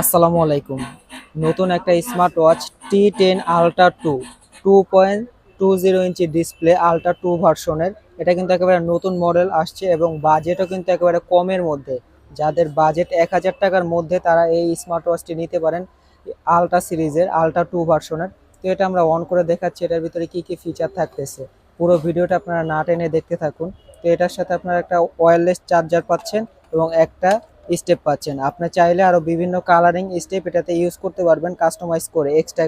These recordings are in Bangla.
আসসালামু আলাইকুম। নতুন একটা smart watch T ten ultra two two point two zero inch display ultra two ভার্সনের এটা কিন্তু একেবারে নতুন মডেল আসছে এবং বাজেটও কিন্তু একেবারে কমের মধ্যে। যাদের বাজেট এক হাজার টাকার মধ্যে তারা এই স্মার্ট ওয়াচটি নিতে পারেন আলট্রা সিরিজের আলট্রা টু ভার্সনের তো এটা আমরা অন করে দেখাচ্ছি, এটার ভিতরে কি কি ফিচার থাকতেছে। পুরো ভিডিওটা আপনারা না টেনে দেখতে থাকুন। তো এটার সাথে আপনারা একটা ওয়্যারলেস চার্জার পাচ্ছেন এবং একটা স্টেপ পাচ্ছেন। আপনি চাইলে আরও বিভিন্ন কালারিং স্টেপ এটাতে ইউজ করতে পারবেন কাস্টমাইজ করে এক্সট্রা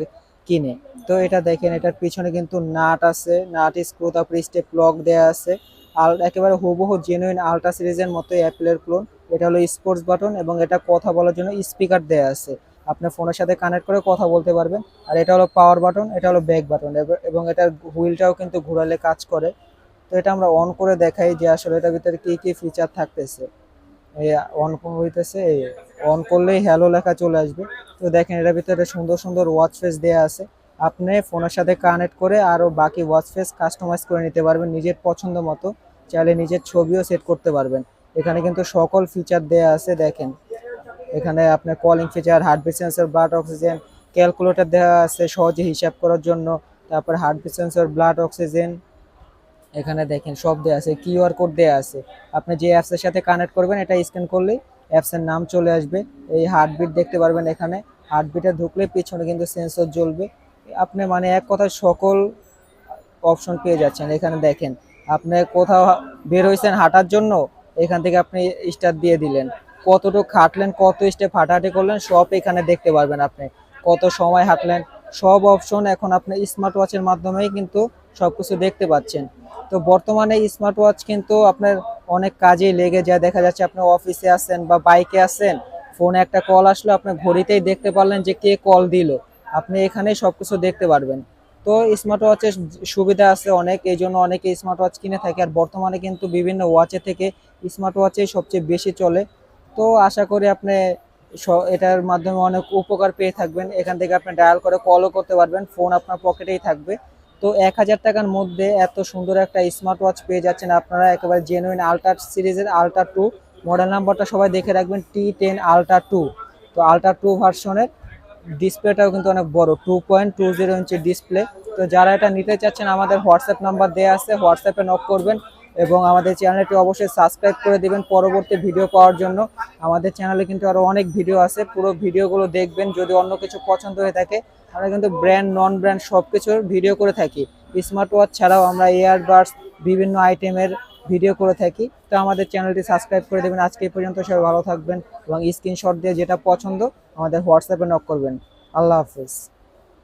কিনে। তো এটা দেখেন, এটার পিছনে কিন্তু নাট আছে, নাট স্ক্রু তারপরে স্টেপ লক দেওয়া আছে। আর একেবারে হুবহু জেনুইন আলট্রা সিরিজের মতো অ্যাপেলের ক্লোন এটা হলো স্পোর্টস বাটন এবং এটা কথা বলার জন্য স্পিকার দেওয়া আছে। আপনি ফোনের সাথে কানেক্ট করে কথা বলতে পারবেন। আর এটা হলো পাওয়ার বাটন এটা হলো ব্যাক বাটন এবং এটার হুইলটাও কিন্তু ঘোরালে কাজ করে। তো এটা আমরা অন করে দেখাই যে আসলে এটার ভিতরে কি কি ফিচার থাকতেছে। অন হইতেছে অন করলেই হ্যালো লেখা চলে আসবে। তো দেখেন, এটার ভিতরে সুন্দর সুন্দর ওয়াচ ফেস দেওয়া আছে। আপনি ফোনের সাথে কানেক্ট করে আরও বাকি ওয়াচ ফেস কাস্টমাইজ করে নিতে পারবেন নিজের পছন্দ মতো। চাইলে নিজের ছবিও সেট করতে পারবেন। এখানে কিন্তু সকল ফিচার দেয়া আছে, দেখেন। এখানে আপনার calling feature heartbeat sensor blood oxygen calculator দেওয়া আছে সহজে হিসাব করার জন্য। তারপর হার্টবিট সেন্সর ব্লাড অক্সিজেন এখানে দেখেন, সব দেওয়া আছে কিউআর কোড দেওয়া আছে। আপনি যে অ্যাপসের সাথে কানেক্ট করবেন, এটা স্ক্যান করলেই অ্যাপসের নাম চলে আসবে। এই হার্টবিট দেখতে পারবেন এখানে। হার্টবিটে ঢুকলে পিছনে কিন্তু সেন্সর জ্বলবে। আপনি মানে এক কথায় সকল অপশন পেয়ে যাচ্ছেন। এখানে দেখেন, আপনি কোথাও বের হয়েছেন হাঁটার জন্য, এখান থেকে আপনি স্টার দিয়ে দিলেন। কতটুকু হাঁটলেন কত স্টেপ হাঁটাহাঁটি করলেন, সব এখানে দেখতে পারবেন আপনি। কত সময় হাঁটলেন, সব অপশন এখন আপনি স্মার্ট ওয়াচের মাধ্যমেই কিন্তু সব কিছু দেখতে পাচ্ছেন। তো বর্তমানে স্মার্ট ওয়াচ কিন্তু আপনার অনেক কাজেই লেগে যায়। দেখা যাচ্ছে আপনি অফিসে আছেন বা বাইকে আছেন ফোনে একটা কল আসলো, আপনি ঘড়িতেই দেখতে পারলেন যে কে কল দিল। আপনি এখানে সবকিছু দেখতে পারবেন। তো স্মার্ট ওয়াচের সুবিধা আছে অনেক, এই জন্য অনেকে স্মার্ট ওয়াচ কিনে থাকে। আর বর্তমানে কিন্তু বিভিন্ন ওয়াচে থেকে স্মার্ট ওয়াচেই সবচেয়ে বেশি চলে। তো আশা করি আপনি এটার মাধ্যমে অনেক উপকার পেয়ে থাকবেন। এখান থেকে আপনি ডায়াল করে কলও করতে পারবেন। ফোন আপনার পকেটেই থাকবে। তো এক হাজার টাকার মধ্যে এত সুন্দর একটা স্মার্ট ওয়াচ পেয়ে যাচ্ছেন আপনারা, একেবারে জেনুইন আলট্রা সিরিজের আলট্রা টু মডেল নাম্বারটা সবাই দেখে রাখবেন টি টেন আলট্রা টু তো আলট্রা টু ভার্সনের ডিসপ্লেটাও কিন্তু অনেক বড় two point two zero inch display তো যারা এটা নিতে চাচ্ছেন, আমাদের হোয়াটসঅ্যাপ নাম্বার দেওয়া আছে হোয়াটসঅ্যাপে নক করবেন। এবং আমাদের চ্যানেলটি অবশ্যই সাবস্ক্রাইব করে দেবেন পরবর্তী ভিডিও পাওয়ার জন্য। আমাদের চ্যানেলে কিন্তু আরও অনেক ভিডিও আছে, পুরো ভিডিওগুলো দেখবেন যদি অন্য কিছু পছন্দ হয়ে থাকে, আমরা কিন্তু ব্র্যান্ড নন ব্র্যান্ড সব কিছুর ভিডিও করে থাকি। স্মার্ট ওয়াচ ছাড়াও আমরা ইয়ারবাডস বিভিন্ন আইটেমের ভিডিও করে থাকি। তো আমাদের চ্যানেলটি সাবস্ক্রাইব করে দেবেন। আজকে পর্যন্ত সবাই ভালো থাকবেন এবং স্ক্রিনশট দিয়ে যেটা পছন্দ আমাদের হোয়াটসঅ্যাপে নক করবেন। আল্লাহ হাফিজ।